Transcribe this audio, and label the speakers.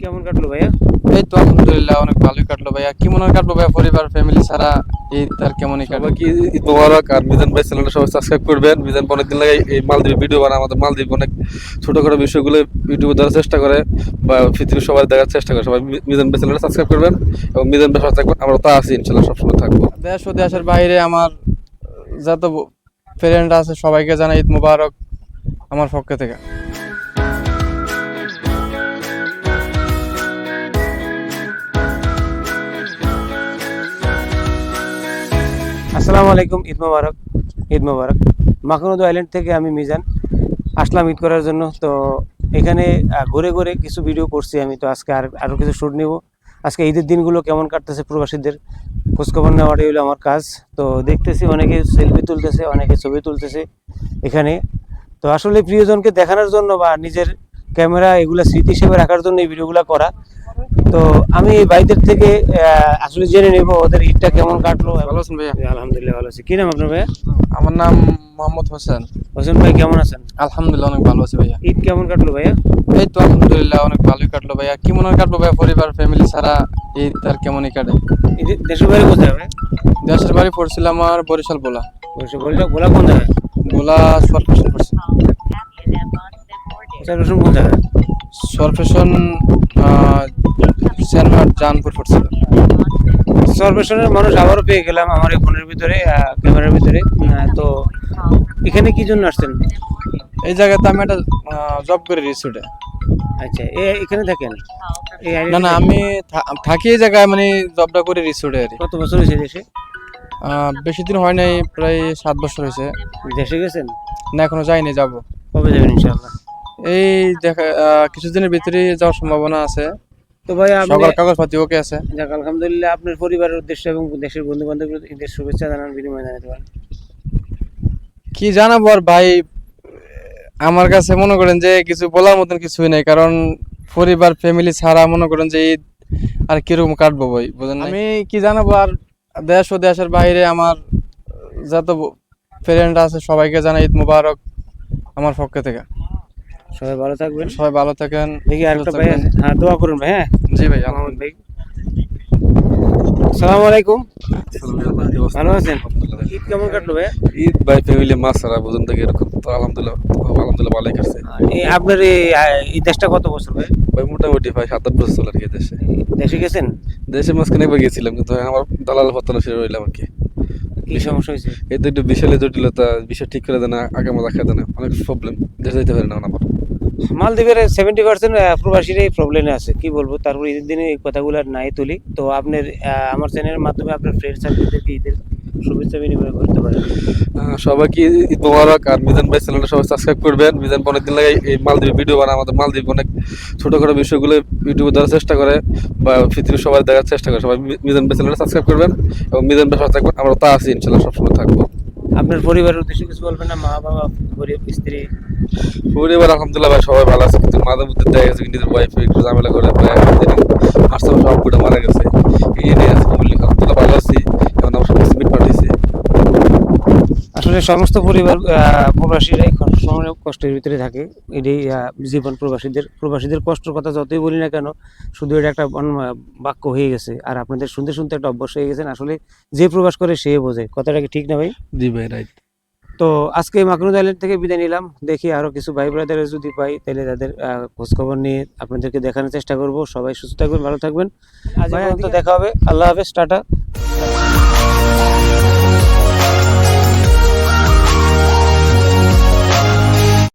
Speaker 1: কেমন কাটলো ভাইয়া?
Speaker 2: এই তো আলহামদুলিল্লাহ অনেক ভালোই কাটলো ভাইয়া। কি মনে কাটলো ভাইয়া পরিবার ফ্যামিলি ছাড়া এই তার কেমনই কাটলো?
Speaker 3: ঈদ মোবারক আর মিজান ভাই চ্যানেলটা সবাই সাবস্ক্রাইব করবেন। মিজান অনেকদিন লাগে এই মালদ্বীপে ভিডিও বানায় আমাদের মালদ্বীপ অনেক ছোটখাটো বিষয়গুলো ইউটিউবে দেওয়ার চেষ্টা করে বা পৃথিবীর সবাই দেখার চেষ্টা করে। সবাই মিজান ভাই চ্যানেলটা সাবস্ক্রাইব করবেন এবং মিজান ভাই থাকবেন। আমরা তা আছি ইনশাল্লাহ সবসময় থাকব।
Speaker 2: দেশ ও দেশের বাইরে আমার যত ফ্রেন্ড আছে সবাইকে জানাই ঈদ মুবারক আমার পক্ষ থেকে।
Speaker 1: আসসালামু আলাইকুম, ঈদ মোবারক ঈদ মোবারক। মাখনদ আইল্যান্ড থেকে আমি মিজান। আসলাম ঈদ করার জন্য। তো এখানে ঘুরে ঘুরে কিছু ভিডিও করছি আমি। তো আজকে আর আরও কিছু শ্যুট নিব। আজকে ঈদের দিনগুলো কেমন কাটতেছে প্রবাসীদের? খোঁজখবর নেওয়াটাই হলো আমার কাজ। তো দেখতেছি অনেকে সেলফি তুলতেছে, অনেকে ছবি তুলতেছে এখানে। তো আসলে প্রিয়জনকে দেখানোর জন্য বা নিজের ক্যামেরা এগুলো স্মৃতি হিসেবে রাখার জন্য এই ভিডিওগুলো করা। তো আমি এই ভাইদের থেকে আহ, আসলে জেনে নেব ওদের ঈদটা কেমন কাটলো।
Speaker 2: ভালো আছেন ভাইয়া?
Speaker 1: আলহামদুলিল্লাহ ভালো আছি। কি নাম আপনার ভাইয়া?
Speaker 2: আমার নাম মোহাম্মদ হোসেন।
Speaker 1: হোসেন ভাই কেমন আছেন?
Speaker 2: আলহামদুলিল্লাহ অনেক ভালো আছি ভাইয়া।
Speaker 1: ঈদ কেমন কাটলো ভাইয়া?
Speaker 2: এই তো আলহামদুলিল্লাহ অনেক ভালোই কাটলো ভাইয়া। কি মনে কাটলো ভাইয়া পরিবার ফ্যামিলি ছাড়া ঈদ তার কেমনই কাটে?
Speaker 1: দেশের বাইরে কোথায় ভাই
Speaker 2: দেশের বাড়ি পড়ছিলাম আমার বরিশাল বোলা
Speaker 1: বলটা গোলা কোন জায়গায়?
Speaker 2: বোলা পড়ছি।
Speaker 1: কোন জায়গায়?
Speaker 2: সরফেশন সেনহাট জানপুর পড়ছিল।
Speaker 1: সর্বেশনের মানুষ আবারও পেয়ে গেলাম আমার এই ফোনের ভিতরে ক্যামেরার ভিতরে। তো এখানে কি জন্য আসছেন?
Speaker 2: এই জায়গাতে আমি একটা জব করি রিসোর্টে
Speaker 1: আচ্ছা এখানে থাকেন?
Speaker 2: না না আমি থাকি এই জায়গায় মানে জবটা করি রিসোর্টে আর।
Speaker 1: কত বছর হয়েছে দেশে?
Speaker 2: বেশি দিন হয় নাই প্রায় সাত বছর হয়েছে।
Speaker 1: দেশে গেছেন?
Speaker 2: না এখনও যাইনি যাব।
Speaker 1: কবে যাবেন ইনশাআল্লাহ?
Speaker 2: এই দেখা কিছুদিনের ভিতরে যাওয়ার সম্ভাবনা আছে।
Speaker 1: তো ভাই
Speaker 2: সকল কাগজপাতি ওকে আছে।
Speaker 1: যাক আলহামদুলিল্লাহ আপনার পরিবারের উদ্দেশ্যে এবং দেশের বন্ধু বান্ধবের ঈদের শুভেচ্ছা জানান বিনিময় জানাতে পারেন।
Speaker 2: কি জানাব আর ভাই আমার কাছে মনে করেন যে কিছু বলার মতন কিছুই নাই কারণ পরিবার ফ্যামিলি ছাড়া মনে করেন যে ঈদ আর কীরকম কাটবো ভাই বুঝেন আমি কি জানাব আর দেশ ও দেশের বাইরে আমার যত ফ্রেন্ড আছে সবাইকে জানাই ঈদ মুবারক আমার পক্ষ থেকে।
Speaker 1: সবাই ভালো থাকবেন
Speaker 2: সবাই ভালো থাকেন
Speaker 1: দেখি আরেকটা ভাই হ্যাঁ দোয়া করুন ভাই হ্যাঁ
Speaker 2: জি ভাই
Speaker 1: ভাই আসসালামু আলাইকুম ভালো আছেন ঈদ কেমন কাটলো ভাই
Speaker 3: ঈদ ভাই ফ্যামিলি মাছ ছাড়া বুঝুন থেকে এরকম তো আলহামদুলিল্লাহ আলহামদুলিল্লাহ ভালোই কাটছে
Speaker 1: আপনার এই দেশটা কত বছর ভাই
Speaker 3: ভাই মোটামুটি ভাই সাত আট বছর চলে আর কি দেশে
Speaker 1: দেশে গেছেন
Speaker 3: দেশের মাঝখানে একবার গেছিলাম কিন্তু আমার দালাল হতানো সেরে রইলাম আর কি
Speaker 1: কি সমস্যা হয়েছে
Speaker 3: এই তো একটু বিশালে জটিলতা বিষয় ঠিক করে দেয় না আগে মজা খেয়ে দেয় না অনেক প্রবলেম দেশে যেতে পারে না আমার
Speaker 1: মালদ্বীপের সেভেন্টি পার্সেন্ট প্রবাসীর এই প্রবলেমে আছে। কি বলব? তারপর ঈদের দিনে এই কথাগুলো নাই তুলি। তো আপনার আমার চ্যানেলের মাধ্যমে আপনার ফ্রেন্ড সার্কেলদেরকে ঈদের শুভেচ্ছা বিনিময় করতে পারেন।
Speaker 3: সবাইকে ঈদ মোবারক আর মিজান ভাই চ্যানেলটা সবাই সাবস্ক্রাইব করবেন। মিজান অনেকদিন লাগে এই মালদ্বীপে ভিডিও বানায়। আমাদের মালদ্বীপ অনেক ছোটখাটো বিষয়গুলো ইউটিউবে দেওয়ার চেষ্টা করে বা পৃথিবীর সবাই দেখার চেষ্টা করে। সবাই মিজান ভাই চ্যানেলটা সাবস্ক্রাইব করবেন এবং মিজান ভাই সাথে থাকবেন। আমরা তা আছি, ইনশাল্লাহ সবসময় থাকব।
Speaker 1: আপনার পরিবারের উদ্দেশ্যে কিছু বলবেন না? মা বাবা, গরিব, স্ত্রী?
Speaker 3: পরিবার, আলহামদুলিল্লাহ ভাই, সবাই ভালো আছে। কিন্তু মাঝে মধ্যে দেখা গেছে নিজের ওয়াইফ একটু ঝামেলা করে, প্রায় সব মারা গেছে। এই নিয়ে আজকে বললি আলহামদুলিল্লাহ ভালো আছি এখন আমার সব মিট পাঠিয়েছি
Speaker 1: আসলে সমস্ত পরিবার আহ, প্রবাসীরাই সময় কষ্টের ভিতরে থাকে। এটাই জীবন প্রবাসীদের প্রবাসীদের কষ্টের কথা যতই বলি না কেন শুধু এটা একটা বাক্য হয়ে গেছে। আর আপনাদের শুনতে শুনতে একটা অভ্যাস হয়ে গেছেন আসলে যে প্রবাস করে সে বোঝে। কথাটা কি ঠিক না ভাই?
Speaker 3: জি ভাই রাইট
Speaker 1: তো আজকে মাকরুদ আইল্যান্ড থেকে বিদায় নিলাম। দেখি আরও কিছু ভাই ব্রাদারের যদি পাই তাহলে তাদের খোঁজখবর নিয়ে আপনাদেরকে দেখানোর চেষ্টা করব। সবাই সুস্থ থাকবেন ভালো থাকবেন। আজ দেখা হবে। আল্লাহ হাফেজ টাটা।